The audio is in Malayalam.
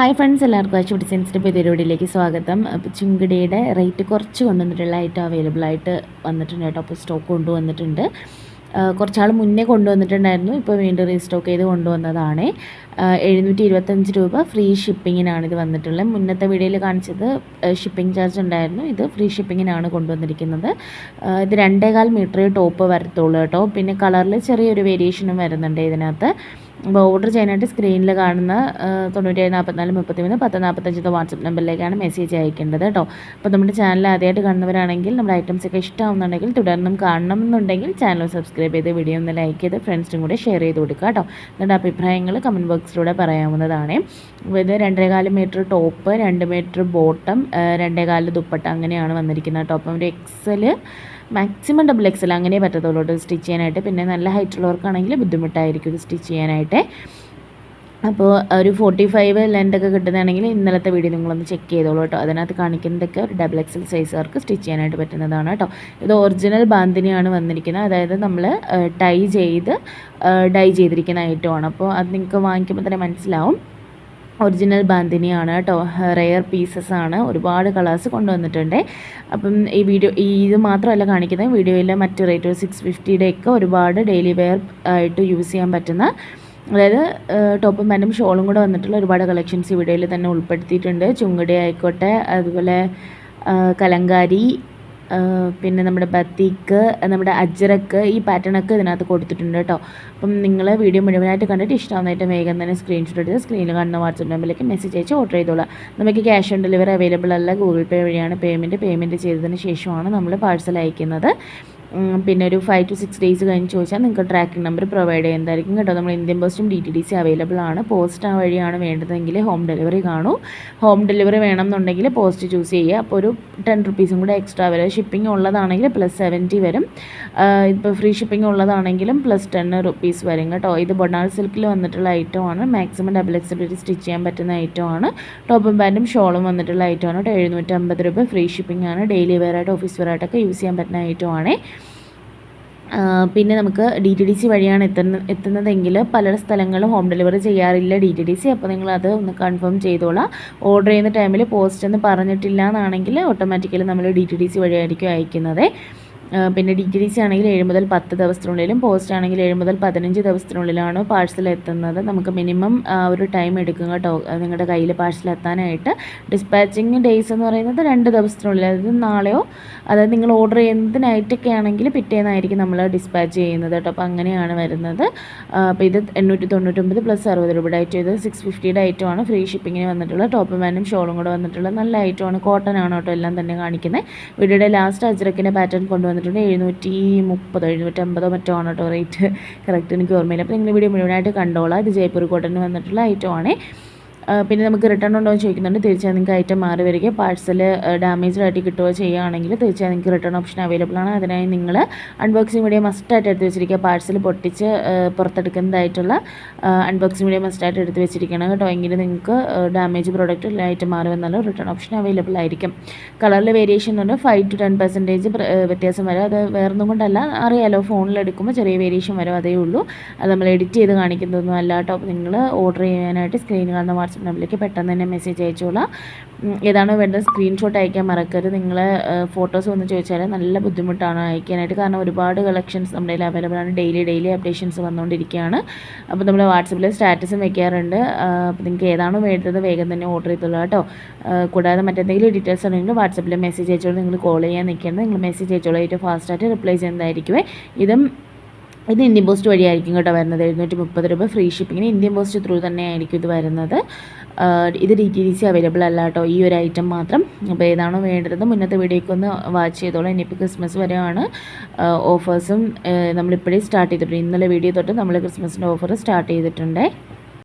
ഹായ് ഫ്രണ്ട്സ് എല്ലാവർക്കും അച്ചു ഡിസൈൻസിന്റെ പരിപാടിയിലേക്ക് സ്വാഗതം. ചുങ്കിടിയുടെ റേറ്റ് കുറച്ച് കൊണ്ടുവന്നിട്ടുള്ള ഐറ്റം അവൈലബിൾ ആയിട്ട് വന്നിട്ടുണ്ട് കേട്ടോ. അപ്പോൾ സ്റ്റോക്ക് കൊണ്ടുവന്നിട്ടുണ്ട്. കുറച്ചാൾ മുന്നേ കൊണ്ടുവന്നിട്ടുണ്ടായിരുന്നു. ഇപ്പോൾ വീണ്ടും റീസ്റ്റോക്ക് ചെയ്ത് കൊണ്ടുവന്നതാണ്. എഴുന്നൂറ്റി ഇരുപത്തഞ്ച് രൂപ ഫ്രീ ഷിപ്പിങ്ങിനാണ് ഇത് വന്നിട്ടുള്ളത്. മുന്നത്തെ വീഡിയോയിൽ കാണിച്ചത് ഷിപ്പിംഗ് ചാർജ് ഉണ്ടായിരുന്നു. ഇത് ഫ്രീ ഷിപ്പിങ്ങിനാണ് കൊണ്ടുവന്നിരിക്കുന്നത്. ഇത് രണ്ടേകാൽ മീറ്റർ ടോപ്പ് വരത്തുള്ളൂ കേട്ടോ. പിന്നെ കളറിൽ ചെറിയൊരു വേരിയേഷനും വരുന്നുണ്ട് ഇതിനകത്ത്. ഓർഡർ ചെയ്യാനായിട്ട് സ്ക്രീനിൽ കാണുന്ന തൊണ്ണൂറ്റേഴ് നാൽപ്പത്തിനാല് മുപ്പത്തി മൂന്ന് പത്ത് നാൽപ്പത്തഞ്ച് വാട്സപ്പ് നമ്പറിലേക്കാണ് മെസ്സേജ് അയക്കേണ്ടത് കേട്ടോ. അപ്പോൾ നമ്മുടെ ചാനൽ ആദ്യമായിട്ട് കാണുന്നവരാണെങ്കിൽ നമ്മുടെ ഐറ്റംസ് ഒക്കെ ഇഷ്ടമാവുന്നുണ്ടെങ്കിൽ തുടർന്നും കാണണം എന്നുണ്ടെങ്കിൽ ചാനൽ സബ്സ്ക്രൈബ് ചെയ്ത് വീഡിയോ ഒന്ന് ലൈക്ക് ചെയ്ത് ഫ്രണ്ട്സിനും കൂടെ ഷെയർ ചെയ്ത് കൊടുക്കുക കേട്ടോ. നിങ്ങളുടെ അഭിപ്രായങ്ങൾ കമന്റ് ബോക്സിലൂടെ പറയാവുന്നതാണ്. ഇത് രണ്ടേകാൽ മീറ്റർ ടോപ്പ് രണ്ട് മീറ്റർ ബോട്ടം രണ്ടേകാൽ ദുപ്പട്ട അങ്ങനെയാണ് വന്നിരിക്കുന്നത് കേട്ടോ. അപ്പം ഒരു എക്സൽ മാക്സിമം ഡബിൾ എക്സൽ അങ്ങനെ പറ്റത്തുള്ളൂ സ്റ്റിച്ച് ചെയ്യാനായിട്ട്. പിന്നെ നല്ല ഹൈറ്റ് ഉള്ളവർക്കാണെങ്കിൽ ബുദ്ധിമുട്ടായിരിക്കും ഇത് സ്റ്റിച്ച് ചെയ്യാനായിട്ട്. അപ്പോൾ ഒരു ഫോർട്ടി ഫൈവ് ലെൻഡൊക്കെ കിട്ടുന്നതാണെങ്കിൽ ഇന്നലത്തെ വീഡിയോ നിങ്ങളൊന്ന് ചെക്ക് ചെയ്തോളൂ കേട്ടോ അതിനകത്ത് കാണിക്കുന്നതൊക്കെ ഒരു ഡബിൾ എക്സൽ സൈസുകാർക്ക് സ്റ്റിച്ച് ചെയ്യാനായിട്ട് പറ്റുന്നതാണ് കേട്ടോ ഇത് ഒറിജിനൽ ബാന്തിനിയാണ് വന്നിരിക്കുന്നത്. അതായത് നമ്മൾ ടൈ ചെയ്ത് ഡൈ ചെയ്തിരിക്കുന്ന ഐറ്റമാണ് അപ്പോൾ അത് നിങ്ങൾക്ക് വാങ്ങിക്കുമ്പോൾ തന്നെ മനസ്സിലാവും. ഒറിജിനൽ ബാന്തിനിയാണ് കേട്ടോ റെയർ പീസസ് ആണ്. ഒരുപാട് കളേഴ്സ് കൊണ്ടുവന്നിട്ടുണ്ട്. അപ്പം ഈ വീഡിയോ ഈ ഇത് മാത്രമല്ല കാണിക്കുന്നത്. വീഡിയോയിലെ മറ്റ് റേറ്റ് സിക്സ് ഫിഫ്റ്റിയുടെയൊക്കെ ഒരുപാട് ഡെയിലി വെയർ ആയിട്ട് യൂസ് ചെയ്യാൻ പറ്റുന്ന അതായത് ടോപ്പും പാന്റും ഷോളും കൂടെ വന്നിട്ടുള്ള ഒരുപാട് കളക്ഷൻസ് ഈ വീഡിയോയിൽ തന്നെ ഉൾപ്പെടുത്തിയിട്ടുണ്ട്. ചുങ്കടി ആയിക്കോട്ടെ അതുപോലെ കലങ്കാരി പിന്നെ നമ്മുടെ ബത്തീക്ക് നമ്മുടെ അജ്രക്ക് ഈ പാറ്റേണൊക്കെ ഇതിനകത്ത് കൊടുത്തിട്ടുണ്ട് കേട്ടോ. അപ്പം നിങ്ങൾ വീഡിയോ മുഴുവനായിട്ട് കണ്ടിട്ട് ഇഷ്ടമാവുന്നതായിട്ട് വേഗം തന്നെ സ്ക്രീൻഷോട്ട് എടുത്ത് സ്ക്രീനിൽ കാണുന്ന വാട്സപ്പ് നമ്പറിലേക്ക് മെസ്സേജ് അയച്ച് ഓർഡർ ചെയ്തോളാം. നമുക്ക് ക്യാഷ് ഓൺ ഡെലിവറി അവൈലബിൾ അല്ല ഗൂഗിൾ പേ വഴിയാണ് പേയ്മെന്റ് പേയ്മെന്റ് ചെയ്തതിന് ശേഷമാണ് നമ്മൾ പാഴ്സൽ അയക്കുന്നത്. പിന്നെ ഒരു ഫൈവ് ടു സിക്സ് ഡേയ്സ് കഴിഞ്ഞ് ചോദിച്ചാൽ നിങ്ങൾക്ക് ട്രാക്കിംഗ് നമ്പർ പ്രൊവൈഡ് ചെയ്യുന്നതായിരിക്കും കേട്ടോ? നമ്മൾ ഇന്ത്യൻ പോസ്റ്റും D T D C available ആണ്. പോസ്റ്റ് ആ വഴിയാണ് വേണ്ടതെങ്കിൽ ഹോം ഡെലിവറി കാണൂ. ഹോം ഡെലിവറി വേണം എന്നുണ്ടെങ്കിൽ പോസ്റ്റ് ചൂസ് ചെയ്യുക. അപ്പോൾ ഒരു ടെൻ റുപ്പീസും കൂടെ എക്സ്ട്രാ വരും. ഷിപ്പിംഗ് ഉള്ളതാണെങ്കിൽ പ്ലസ് സെവന്റി വരും. ഇപ്പോൾ ഫ്രീ ഷിപ്പിംഗ് ഉള്ളതാണെങ്കിലും പ്ലസ് ടെൻ റുപ്പീസ് വരും കേട്ടോ. ഇത് ബൊണാൾ സിൽക്കിൽ വന്നിട്ടുള്ള ഐറ്റം ആണ്. മാക്സിമം ഡബിൾ എക്സിബിലിറ്റി സ്റ്റിച്ച് ചെയ്യാൻ പറ്റുന്ന ഐറ്റം ഐറ്റമാണ് ടോപ്പും പാന്റും ഷോളും വന്നിട്ടുള്ള ഐറ്റമാണ് കേട്ടോ. എഴുന്നൂറ്റമ്പത് രൂപ ഫ്രീ ഷിപ്പിംഗ് ആണ്. ഡെയിലി വെയർ ആയിട്ട് ഓഫീസ് വെയർ ആയിട്ടൊക്കെ യൂസ് ചെയ്യാൻ പറ്റുന്ന ഐറ്റം ആ, പിന്നെ നമുക്ക് ഡി ടി ഡി സി വഴിയാണ് എത്തുന്ന എത്തുന്നതെങ്കിൽ പല സ്ഥലങ്ങളും ഹോം ഡെലിവറി ചെയ്യാറില്ല ഡി ടി ഡി സി. അപ്പോൾ നിങ്ങളത് ഒന്ന് കൺഫേം ചെയ്തോളാം. ഓർഡർ ചെയ്യുന്ന ടൈമിൽ പോസ്റ്റ് എന്ന് പറഞ്ഞിട്ടില്ല എന്നാണെങ്കിൽ ഓട്ടോമാറ്റിക്കലി നമ്മൾ ഡി ടി ഡി സി വഴിയായിരിക്കും അയക്കുന്നത്. പിന്നെ ഡി ടി ഡി സി ആണെങ്കിൽ ഏഴ് മുതൽ പത്ത് ദിവസത്തിനുള്ളിലും പോസ്റ്റ് ആണെങ്കിൽ ഏഴ് മുതൽ പതിനഞ്ച് ദിവസത്തിനുള്ളിലാണ് പാഴ്സൽ എത്തുന്നത്. നമുക്ക് മിനിമം ഒരു ടൈം എടുക്കും കേട്ടോ. നിങ്ങളുടെ കയ്യിൽ പാഴ്സൽ എത്താനായിട്ട്. ഡിസ്പാച്ചിങ് ഡേയ്സ് എന്ന് പറയുന്നത് രണ്ട് ദിവസത്തിനുള്ളിൽ അതായത് നാളെയോ അതായത് നിങ്ങൾ ഓർഡർ ചെയ്യുന്നത് നൈറ്റൊക്കെ ആണെങ്കിൽ പിറ്റേന്നായിരിക്കും നമ്മൾ ഡിസ്പാച്ച് ചെയ്യുന്നത് കേട്ടോ. അപ്പോൾ അങ്ങനെയാണ് വരുന്നത്. അപ്പോൾ ഇത് എണ്ണൂറ്റി തൊണ്ണൂറ്റൊമ്പത് പ്ലസ് അറുപത് രൂപയുടെ ഐറ്റം ഇത് സിക്സ് ഫിഫ്റ്റിയുടെ ഐറ്റമാണ് ഫ്രീ ഷിപ്പിങ്ങിന് വന്നിട്ടുള്ള ടോപ്പ് മാനും ഷോളും കൂടെ വന്നിട്ടുള്ള നല്ല ഐറ്റമാണ് കോട്ടൺ ആണ് കേട്ടോ എല്ലാം തന്നെ കാണിക്കുന്നത് വീഡിയോയുടെ ലാസ്റ്റ് അജ്രക്കിന്റെ പാറ്റേൺ കൊണ്ടുവന്നിട്ടുണ്ട് എഴുന്നൂറ്റി മുപ്പതോ എഴുന്നൂറ്റമ്പതോ മറ്റോ ആണ് കേട്ടോ റേറ്റ് കറക്റ്റ് എനിക്ക് ഓർമ്മയില്ല. അപ്പോൾ നിങ്ങൾ വീഡിയോ മുഴുവനായിട്ട് കണ്ടോളാം. ഇത് ജയ്പൂർ കോട്ടൻ വന്നിട്ടുള്ള ഐറ്റമാണ് പിന്നെ നമുക്ക് റിട്ടേൺ ഉണ്ടോ എന്ന് ചോദിക്കുന്നുണ്ട്. തീർച്ചയായും നിങ്ങൾക്ക് ഐറ്റം മാറി വരിക പാഴ്സൽ ഡാമേജ്ഡ് ആയിട്ട് കിട്ടുകയോ ചെയ്യുകയാണെങ്കിൽ തീർച്ചയായും നിങ്ങൾക്ക് റിട്ടേൺ ഓപ്ഷൻ അവൈലബിൾ ആണ്. അതിനായി നിങ്ങൾ അൺബോക്സിംഗ് വീഡിയോ മസ്റ്റായിട്ട് എടുത്ത് വെച്ചിരിക്കുക. പാഴ്സൽ പൊട്ടിച്ച് പുറത്തെടുക്കുന്നതായിട്ടുള്ള അൺബോക്സിംഗ് വീഡിയോ മസ്റ്റായിട്ട് എടുത്ത് വെച്ചിരിക്കണം കേട്ടോ. എങ്കിൽ നിങ്ങൾക്ക് ഡാമേജ് പ്രോഡക്റ്റ് ഐറ്റം മാറി വന്നാലും റിട്ടേൺ ഓപ്ഷൻ അവൈലബിൾ ആയിരിക്കും. കളറിൽ വേരിയേഷൻ എന്ന് ഉണ്ട്. ഫൈവ് ടു ടെൻ പെർസെന്റേജ് വ്യത്യാസം വരും. അത് വേറൊന്നും കൊണ്ടല്ല. അറിയാലോ ഫോണിൽ എടുക്കുമ്പോൾ ചെറിയ വേരിയേഷൻ വരും. അതേ ഉള്ളൂ. അത് നമ്മൾ എഡിറ്റ് ചെയ്ത് കാണിക്കുന്നതൊന്നും അല്ല കേട്ടോ. നിങ്ങൾ ഓർഡർ ചെയ്യാനായിട്ട് സ്ക്രീനിൽ കാണുന്ന വാട്സപ്പ് നമ്പറിലേക്ക് പെട്ടെന്ന് തന്നെ മെസ്സേജ് അയച്ചോളാം. ഏതാണോ വേണ്ടത് സ്ക്രീൻഷോട്ട് അയക്കാൻ മറക്കരുത്. നിങ്ങൾ ഫോട്ടോസ് ഒന്ന് ചോദിച്ചാൽ നല്ല ബുദ്ധിമുട്ടാണ് അയക്കാനായിട്ട്. കാരണം ഒരുപാട് കളക്ഷൻസ് നമ്മുടെ കയ്യിൽ അവൈലബിൾ ആണ്. ഡെയിലി ഡെയിലി അപ്ഡേഷൻസ് വന്നുകൊണ്ടിരിക്കുകയാണ്. അപ്പോൾ നമ്മൾ വാട്സപ്പിൽ സ്റ്റാറ്റസും വെക്കാറുണ്ട്. അപ്പോൾ നിങ്ങൾക്ക് ഏതാണോ വേണ്ടത് വേഗം തന്നെ ഓർഡർ ചെയ്തോളൂ കേട്ടോ. കൂടാതെ മറ്റെന്തെങ്കിലും ഡീറ്റെയിൽസ് ഉണ്ടെങ്കിൽ വാട്സപ്പിൽ മെസ്സേജ് അയച്ചോളൂ. നിങ്ങൾ കോൾ ചെയ്യാൻ നിൽക്കേണ്ടത് നിങ്ങൾ മെസ്സേജ് അയച്ചോളൂ. ഏറ്റവും ഫാസ്റ്റായിട്ട് റിപ്ലൈ ചെയ്യുന്നതായിരിക്കുമേ ഇതും ഇത് ഇന്ത്യൻ പോസ്റ്റ് വഴിയായിരിക്കും കേട്ടോ വരുന്നത്. എഴുന്നൂറ്റി മുപ്പത് രൂപ ഫ്രീ ഷിപ്പിങ്ങിന് ഇന്ത്യൻ പോസ്റ്റ് ത്രൂ തന്നെ ആയിരിക്കും ഇത് വരുന്നത്. ഇത് D T D C available അല്ല കേട്ടോ. ഈ ഒരു ഐറ്റം മാത്രം. അപ്പോൾ ഏതാണോ വേണ്ടത് മുന്നത്തെ വീഡിയോയ്ക്ക് ഒന്ന് വാച്ച് ചെയ്തോളൂ. ഇനിയിപ്പോൾ ക്രിസ്മസ് വരെയാണ് ഓഫേഴ്സും നമ്മളിപ്പോഴേ സ്റ്റാർട്ട് ചെയ്തിട്ടുണ്ട്. ഇന്നലെ വീഡിയോ തൊട്ട് നമ്മൾ ക്രിസ്മസിന്റെ ഓഫർ സ്റ്റാർട്ട് ചെയ്തിട്ടുണ്ട്.